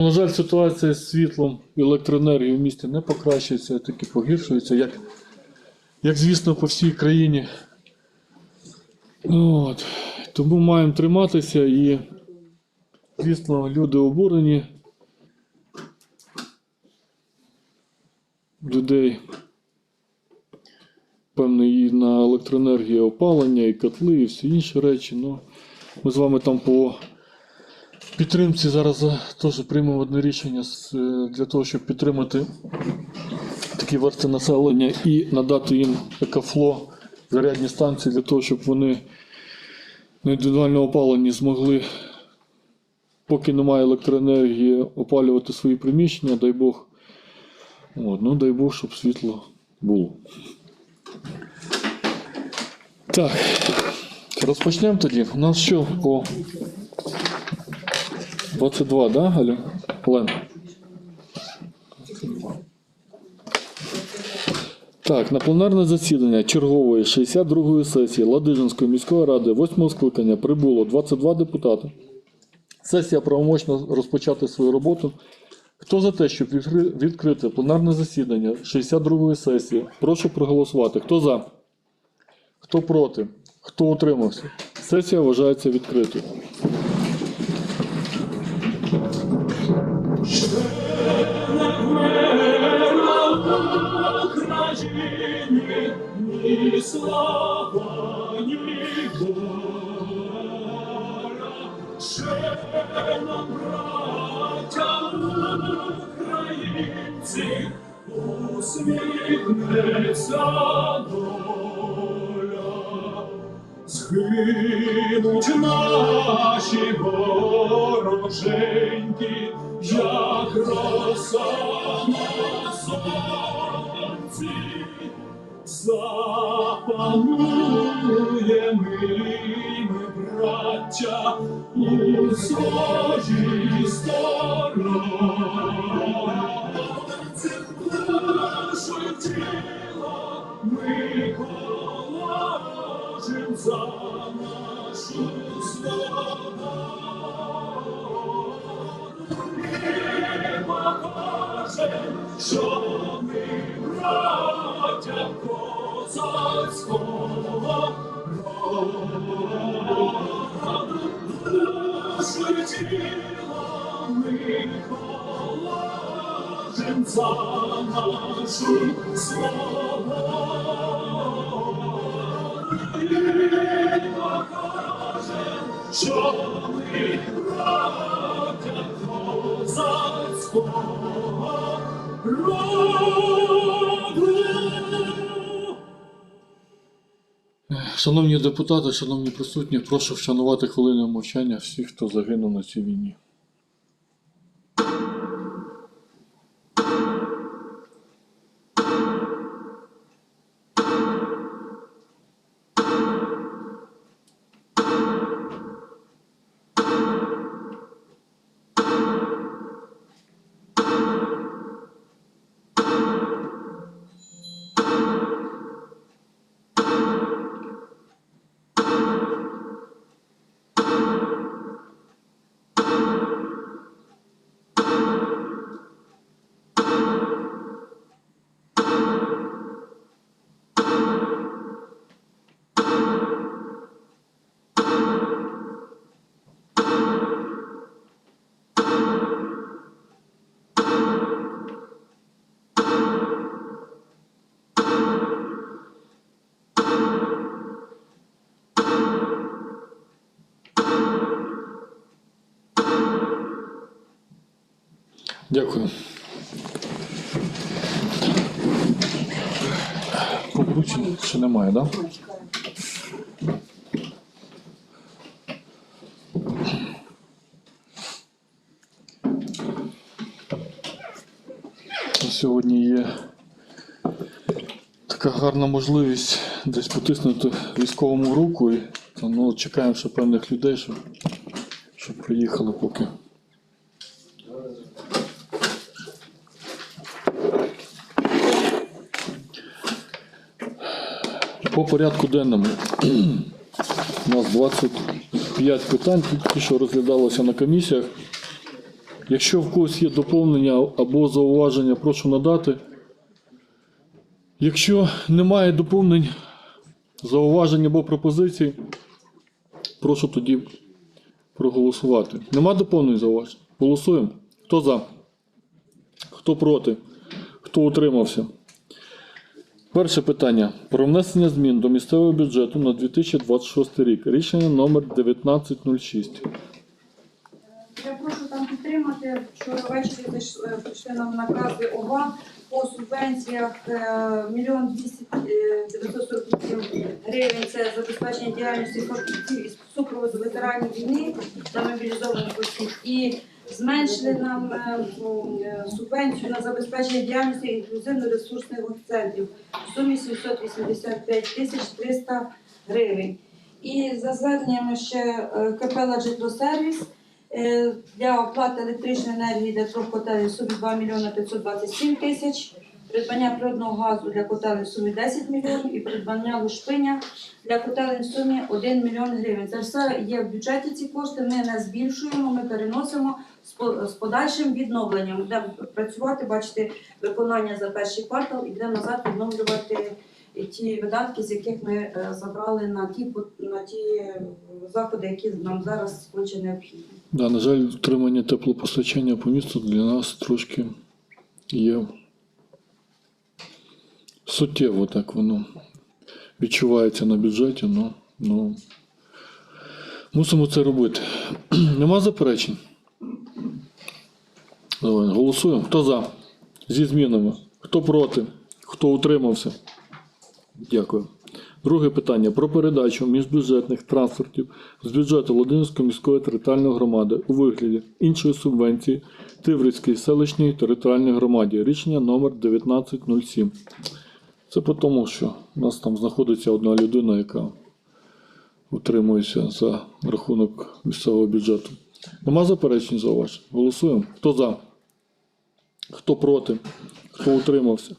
На жаль, ситуація з світлом і електроенергією в місті не покращується, а тільки погіршується, як, як звісно, по всій країні. От. Тому маємо триматися і, звісно, люди обурені. Людей, певно, і на електроенергію опалення, і котли, і всі інші речі. Ну, ми з вами там по підтримці зараз теж приймемо одне рішення е, для того, щоб підтримати такі верти населення і надати їм екофло, зарядні станції для того, щоб вони на індивідуальному опаленні змогли, поки немає електроенергії, опалювати свої приміщення, дай Бог. От, ну дай Бог, щоб світло було. Так, розпочнемо тоді. У нас що по 22, да, Галя? Лен? Так, на пленарне засідання чергової 62-ї сесії Ладижинської міської ради 8 скликання прибуло 22 депутати. Сесія правомочно розпочати свою роботу. Хто за те, щоб відкрити пленарне засідання 62-ї сесії, прошу проголосувати. Хто за? Хто проти? Хто утримався? Сесія вважається відкритою. Ні слава, ні воля, ще нам, українці, усміхнеться доля. Згинуть наші вороженьки, як роса на сонці, запануємо ми, браття, у своїй сторонці. Душу тіло ми положим за нашу свободу. Що ми браття козацького роду. Нашу свободу. І що ми браття. Шановні депутати, шановні присутні, прошу вшанувати хвилиною мовчання всіх, хто загинув на цій війні. Дякую. Побручень ще немає, так? Да? Сьогодні є така гарна можливість десь потиснути військовому руку і ну, чекаємо ще певних людей, щоб, щоб приїхали поки. По порядку денному. У нас 25 питань, ті, що розглядалося на комісіях. Якщо в когось є доповнення або зауваження, прошу надати. Якщо немає доповнень, зауважень або пропозицій, прошу тоді проголосувати. Нема доповнень зауважень? Голосуємо. Хто за? Хто проти? Хто утримався? Перше питання. Про внесення змін до місцевого бюджету на 2026 рік. Рішення номер 1906. Я прошу там підтримати, що ввечері е, прийшли нам накази ОВА по субвенціях е, мільйон двісті е, 947 гривень. Це забезпечення діяльності фахівців із супроводу ветеранів війни та мобілізованих осіб. І зменшили нам е, е, субвенцію на забезпечення діяльності інклюзивно-ресурсних центрів в сумі 785 тисяч 300 гривень. І за зверненнями ще е, КП «Ладжитросервіс» Е, Для оплати електричної енергії для трьох котелів в сумі 2 мільйони 527 тисяч, придбання природного газу для котелів в сумі 10 мільйонів і придбання лушпиня для котелів в сумі 1 мільйон гривень. Це все є в бюджеті ці кошти, ми не збільшуємо, ми переносимо з подальшим відновленням. Будемо працювати, бачити виконання за перший квартал і будемо назад відновлювати ті видатки, з яких ми е, забрали на ті, на ті е, заходи, які нам зараз конче необхідні. Да, на жаль, утримання теплопостачання по місту для нас трошки є суттєво так воно відчувається на бюджеті, ну, ну мусимо це робити. Нема заперечень? Давай, голосуємо. Хто за? Зі змінами. Хто проти? Хто утримався? Дякую. Друге питання про передачу міжбюджетних трансфертів з бюджету Володимирської міської територіальної громади у вигляді іншої субвенції Тиврицькій селищній територіальній громаді. Рішення номер 1907. Це по тому, що у нас там знаходиться одна людина, яка утримується за рахунок місцевого бюджету. Нема заперечень зауважень? Голосуємо. Хто за? Хто проти? Хто утримався?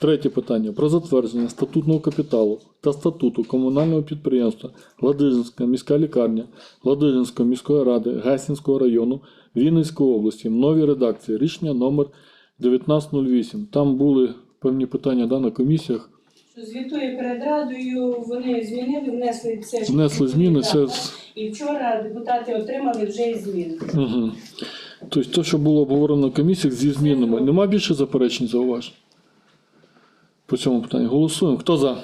Третє питання про затвердження статутного капіталу та статуту комунального підприємства Ладижинська міська лікарня Ладижинської міської ради Гайсінського району Вінницької області в новій редакції. Рішення номер 1908. Там були певні питання да, на комісіях. що звітує перед радою, вони змінили, внесли це. Внесли зміни. Це І вчора депутати отримали вже і зміни. угу. Тобто, те, що було обговорено на комісіях зі змінами. Нема більше заперечень зауважень по цьому питанню. Голосуємо. Хто за?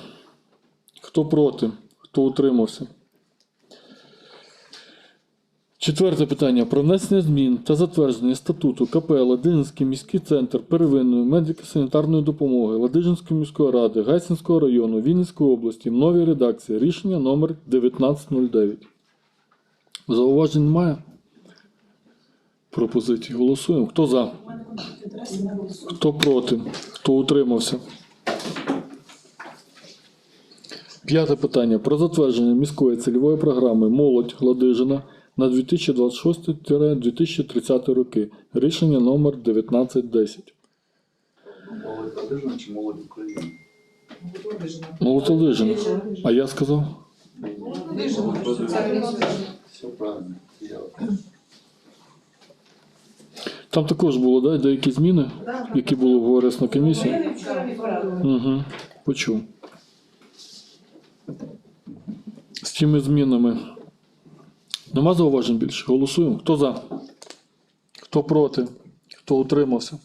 Хто проти? Хто утримався? Четверте питання про внесення змін та затвердження статуту КП Ладижинський міський центр первинної медико-санітарної допомоги Ладижинської міської ради Гайсинського району Вінницької області в новій редакції. Рішення номер 1909. Зауважень немає? Пропозиції голосуємо. Хто за? Хто проти? Хто утримався? П'яте питання про затвердження міської цільової програми Молодь Ладижина на 2026-2030 роки. Рішення номер 1910. Молодь Ладижина чи молодь України? Молодь Ладижина. А я сказав? Все правильно. Там також було да, деякі зміни, які були обговорені на комісії. Зміни вчора відправили. Угу, почув. З цими змінами. Нема зауважень більше. Голосуємо. Хто за? Хто проти? Хто утримався?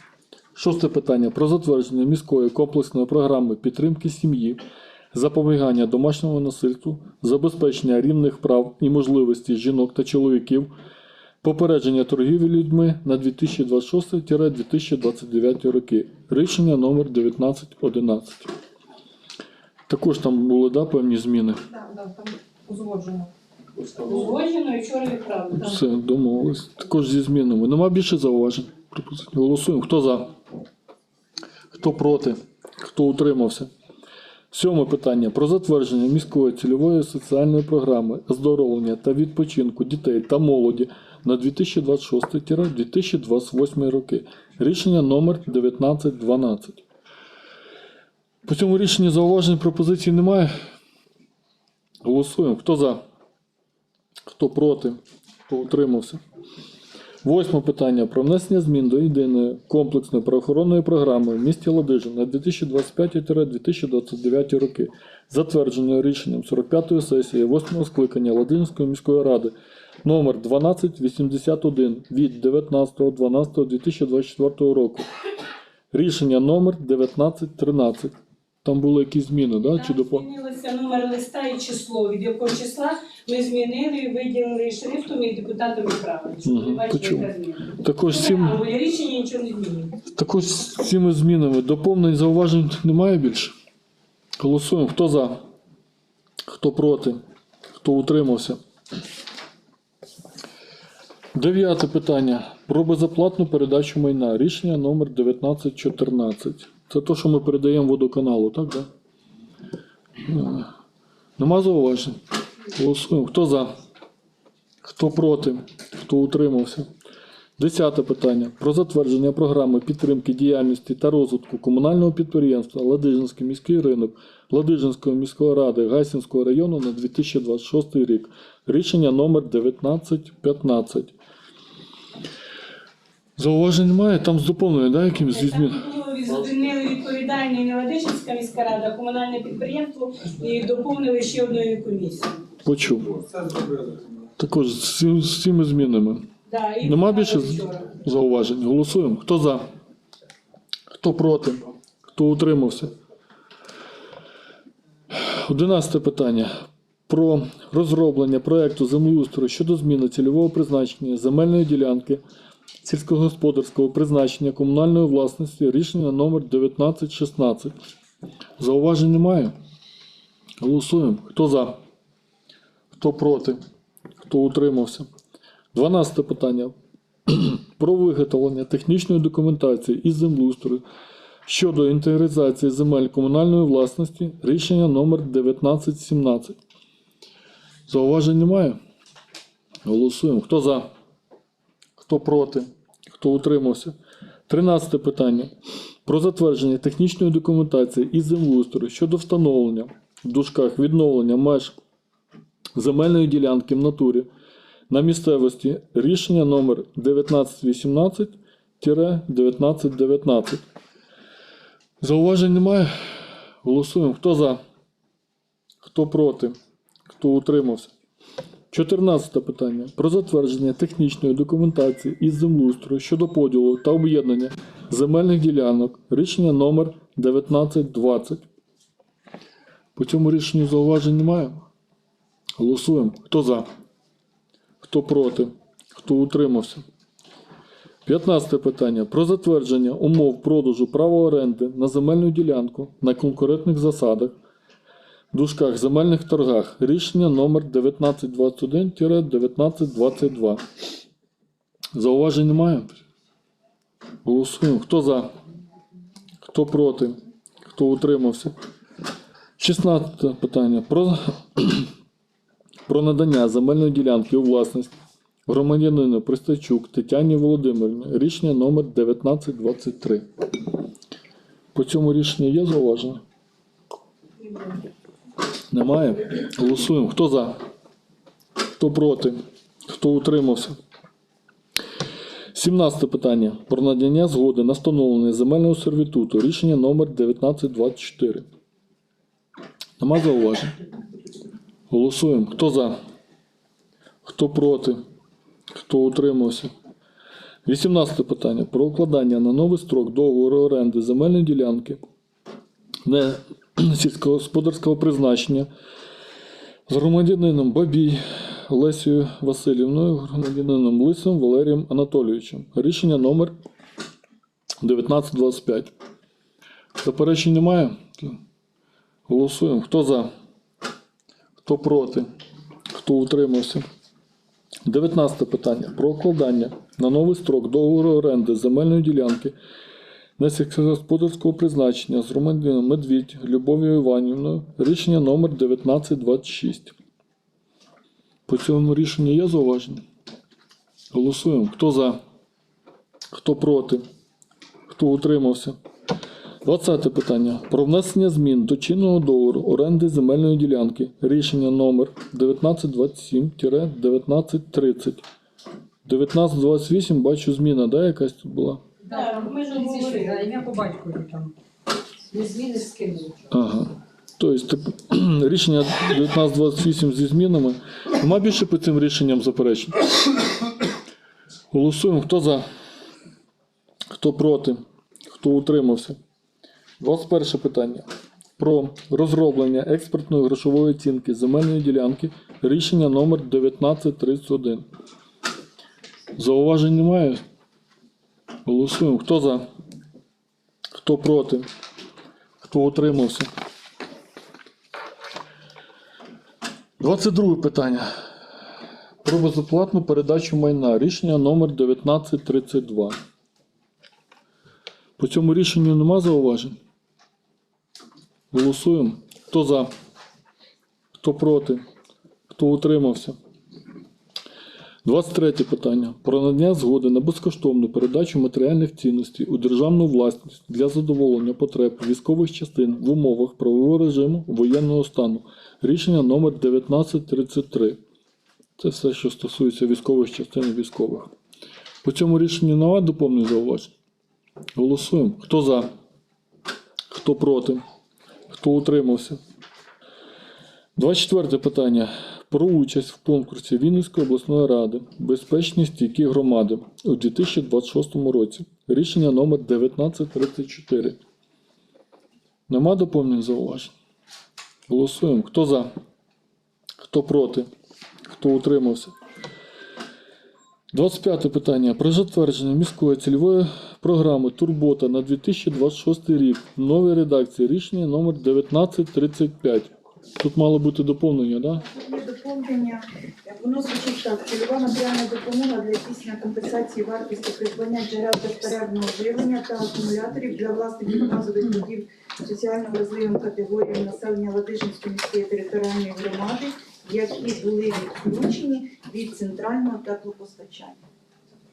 Шосте питання про затвердження міської комплексної програми підтримки сім'ї, запобігання домашньому насильству, забезпечення рівних прав і можливостей жінок та чоловіків, попередження торгівлі людьми на 2026-2029 роки. Рішення номер 1911. Також там були да, певні зміни. Узгоджено установлю. Узгоджено Узгоджено і вчора відправили. Все, домовились. Також зі змінами. Нема більше зауважень. Пропозицій. Голосуємо. Хто за? Хто проти? Хто утримався? Сьоме питання про затвердження міської цільової соціальної програми оздоровлення та відпочинку дітей та молоді на 2026-2028 роки. Рішення номер 1912. По цьому рішенню зауважень пропозицій немає. Голосуємо. Хто за? Хто проти? Хто утримався? Восьме питання про внесення змін до єдиної комплексної правоохоронної програми в місті Ладижин на 2025-2029 роки, затвердженої рішенням 45-ї сесії 8-го скликання Ладижинської міської ради номер 1281 від 19.12.2024 року. Рішення номер 1913. Там були якісь зміни, да? чи допо... змінилося номер листа і число, від якого числа ми змінили, і виділили шрифтом і депутатом відправили. Почув. Також сім... А моє рішення нічого не змінює. Також з цими змінами доповнень зауважень немає більше. Голосуємо. Хто за? Хто проти? Хто утримався? Дев'яте питання. Про безоплатну передачу майна. Рішення номер 1914. Це те, що ми передаємо водоканалу, так? Да? Нема зауважень? Хто за? Хто проти? Хто утримався? Десяте питання про затвердження програми підтримки діяльності та розвитку комунального підприємства Ладижинський міський ринок Ладижинської міської ради Гайсинського району на 2026 рік. Рішення номер 1915. Зауважень немає, там з доповненням, да, якимось зі змін? Там було звільнили не Ладижинська міська рада, а комунальне підприємство і доповнили ще одною комісією. Почув. Також з, з цими змінами. Да, і Нема більше вчора. зауважень. Голосуємо. Хто за? Хто проти? Хто утримався? Одинадцяте питання. Про розроблення проекту землеустрою щодо зміни цільового призначення земельної ділянки сільськогосподарського призначення комунальної власності. Рішення номер 1916. Зауважень немає. Голосуємо. Хто за? Хто проти? Хто утримався? 12 питання про виготовлення технічної документації із землеустрою щодо інтегризації земель комунальної власності рішення номер 1917. Зауважень немає? Голосуємо. Хто за? Хто проти? Хто утримався? 13 питання. Про затвердження технічної документації із землеустрою щодо встановлення в дужках відновлення меж земельної ділянки в натурі на місцевості рішення номер 1918-1919. Зауважень немає. Голосуємо. Хто за? Хто проти? Хто утримався? 14 питання. Про затвердження технічної документації із землеустрою щодо поділу та об'єднання земельних ділянок. Рішення номер 1920. По цьому рішенню зауважень немає. Голосуємо. Хто за? Хто проти? Хто утримався? 15 питання. Про затвердження умов продажу права оренди на земельну ділянку на конкурентних засадах дужках земельних торгах. Рішення номер 1921-1922. Зауважень немає? Голосуємо. Хто за? Хто проти? Хто утримався? 16 питання. Про про надання земельної ділянки у власність громадянину Пристачук Тетяні Володимирівні. Рішення номер 1923. По цьому рішенню є зауваження? Немає? Голосуємо. Хто за? Хто проти? Хто утримався? 17 питання. Про надання згоди на встановлення земельного сервітуту. Рішення номер 1924. Нема зауважень? Голосуємо. Хто за? Хто проти? Хто утримався? 18 питання. Про укладання на новий строк договору оренди земельної ділянки не сільськогосподарського призначення з громадянином Бабій Лесією Васильівною, громадянином Лисом Валерієм Анатолійовичем. Рішення номер 1925. Заперечень немає? Голосуємо. Хто за? Хто проти? Хто утримався? 19 питання. Про укладання на новий строк договору оренди земельної ділянки на сільськогосподарського призначення з громадянином Медвідь Любов'ю Іванівною. Рішення номер 1926. По цьому рішенню є зауваження? Голосуємо. Хто за? Хто проти? Хто утримався? 20 питання. Про внесення змін до чинного договору оренди земельної ділянки. Рішення номер 1927-1930 1928 бачу зміна, да, якась тут була? Так, ми ж Прізвище, говорили. да, ім'я по батькові там. Зміни з ким. Ага. Тобто тип- рішення 1928 зі змінами. Нема більше по цим рішенням заперечень. Голосуємо. Хто за? Хто проти? Хто утримався? 21 питання. Про розроблення експертної грошової оцінки земельної ділянки. Рішення номер 1931. Зауважень немає? Голосуємо. Хто за? Хто проти? Хто утримався? 22 питання. Про безоплатну передачу майна. Рішення номер 1932. По цьому рішенню нема зауважень? Голосуємо. Хто за? Хто проти? Хто утримався? 23 питання. Про надання згоди на безкоштовну передачу матеріальних цінностей у державну власність для задоволення потреб військових частин в умовах правового режиму воєнного стану. Рішення номер 1933. Це все, що стосується військових частин і військових. По цьому рішенню нема доповнень зауважень. Голосуємо. Хто за? Хто проти? Хто утримався? 24 питання. Про участь в конкурсі Вінницької обласної ради Безпечні стійкі громади у 2026 році. Рішення номер 1934. Нема доповнень зауважень? Голосуємо. Хто за? Хто проти? Хто утримався? 25 питання. Про затвердження міської цільової програми Турбота на 2026 рік. В новій редакції рішення номер 1935. Тут мало бути доповнення, так? Да? Є доповнення. Воно звучить так. Цільова матеріальна допомога для здійснення компенсації вартості придбання джерел безперервного живлення та акумуляторів для власників газових будів соціально вразливим категоріям населення Ладижинської міської територіальної громади, які були відключені від центрального теплопостачання.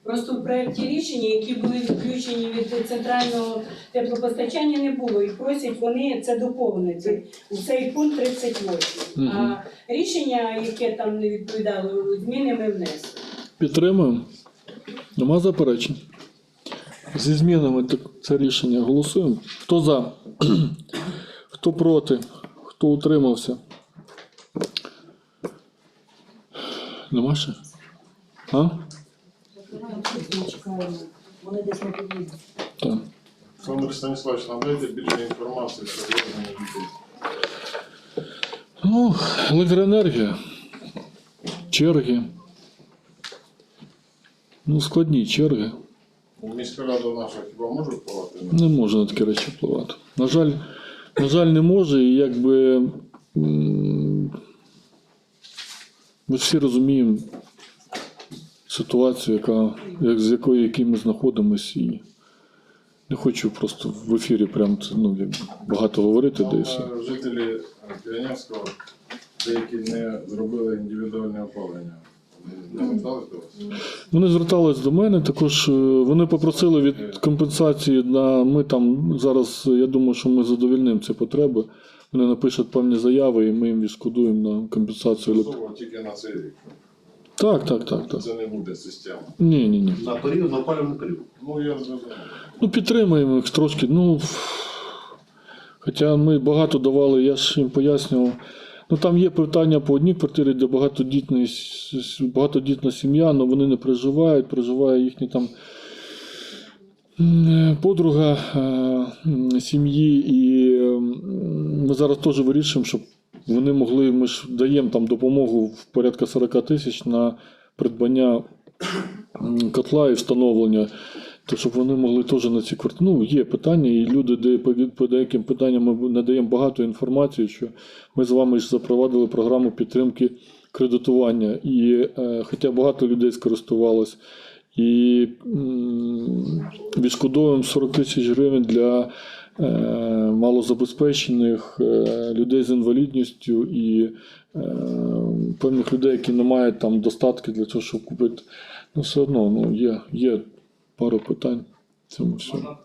Просто в проєкті рішення, які були відключені від центрального теплопостачання, не було. І просять вони це доповнити у цей пункт 38. А рішення, яке там не відповідало, зміни ми внесли. Підтримуємо. Нема заперечень. Зі змінами це рішення голосуємо. Хто за? Хто проти? Хто утримався? Нема ще? А? Чекаємо. Вони десь не підійдуть. Олександр Станіславович, надайте більше інформації про дітей. Ну, електроенергія. Черги. Ну, складні черги. Міська рада наша хіба може впливати на Не може на такі речі впливати. На жаль, на жаль, не може, і якби м, ми всі розуміємо ситуацію, яка, як, з якої якій ми знаходимося, і не хочу просто в ефірі прям ну, багато говорити, де і все. Там, е, жителі е, деякі не зробили індивідуальне опалення. Вони Не звертались до вас? Вони звертались до мене, також е, вони попросили від компенсації на ми там зараз. Я думаю, що ми задовільнимо ці потреби. Вони напишуть певні заяви, і ми їм відшкодуємо на компенсацію. тільки на цей рік. Так, так, так, так. Це не буде система. Ні, ні, ні. На період, на опалювальний період. Ну я зрозумів. Ну, підтримуємо їх трошки. Ну, хоча ми багато давали, я ж їм пояснював. Ну там є питання по одній квартирі, де багатодітна, багатодітна сім'я, але вони не проживають, проживає їхні там подруга е, сім'ї, і ми зараз теж вирішуємо, щоб вони могли, ми ж даємо там допомогу в порядка 40 тисяч на придбання котла і встановлення. То щоб вони могли теж на ці квартири. Ну, є питання, і люди, де по, деяким питанням ми надаємо багато інформації, що ми з вами ж запровадили програму підтримки кредитування. І е, хоча багато людей скористувалось, і відшкодовуємо 40 тисяч гривень для малозабезпечених е, людей з інвалідністю і е, певних людей, які не мають там достатки для того, щоб купити. Ну, все одно ну, є, є пару питань в цьому всьому.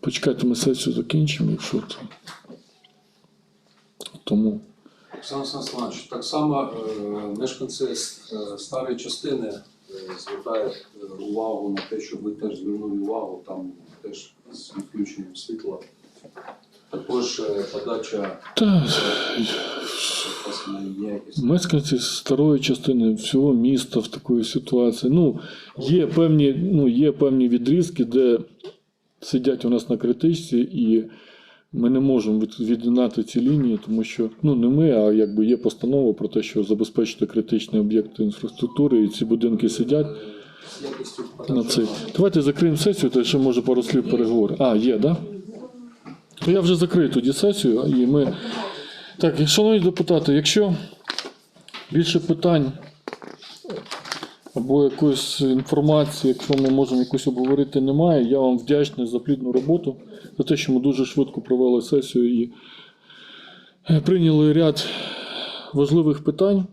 Почекайте, ми сесію закінчимо, якщо то. Тому. Олександр Станіславович, так само е, мешканці е, старої частини е, звертає е, увагу на те, щоб ви теж звернули увагу, там теж з відключенням світла. Також е, подача мешканці старої частини всього міста в такої ситуації. Ну, є певні, ну, є певні відрізки, де сидять у нас на критичці, і ми не можемо від- від'єднати ці лінії, тому що ну не ми, а якби є постанова про те, що забезпечити критичні об'єкти інфраструктури, і ці будинки сидять. На цей. Давайте закриємо сесію, то ще може пару слів переговори. А, є, так? Да? То я вже закрию тоді сесію, і ми. Так, шановні депутати, якщо більше питань або якоїсь інформації, якщо ми можемо якусь обговорити, немає, я вам вдячний за плідну роботу, за те, що ми дуже швидко провели сесію і е, прийняли ряд важливих питань.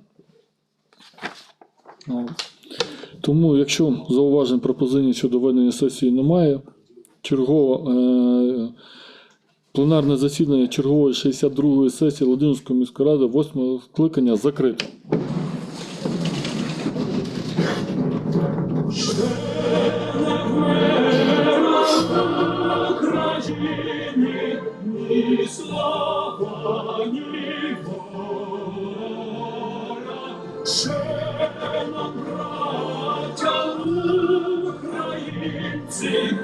Тому, якщо зауважень пропозицій щодо ведення сесії немає, чергово е, пленарне засідання чергової 62-ї сесії Володимирської міської ради 8 скликання закрито. Ще нам, браття українці,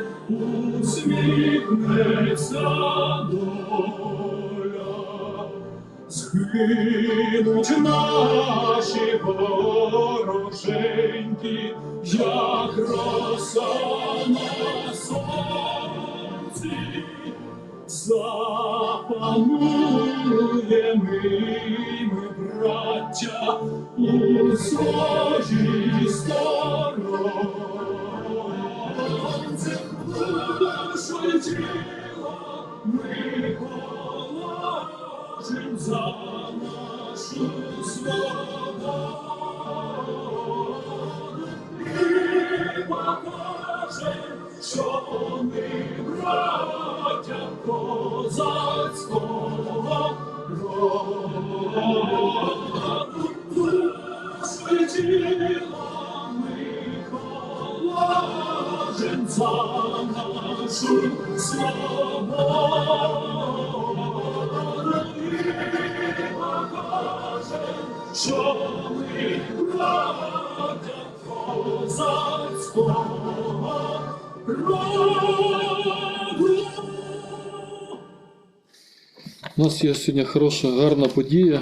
усміхнеться доля. Згинуть наші вороженьки, як роса на сонці, запануємо ми, браття, у своїй сторонці, ми положим за нашу свободу. І що ми браття козацького У нас є сьогодні хороша, гарна подія.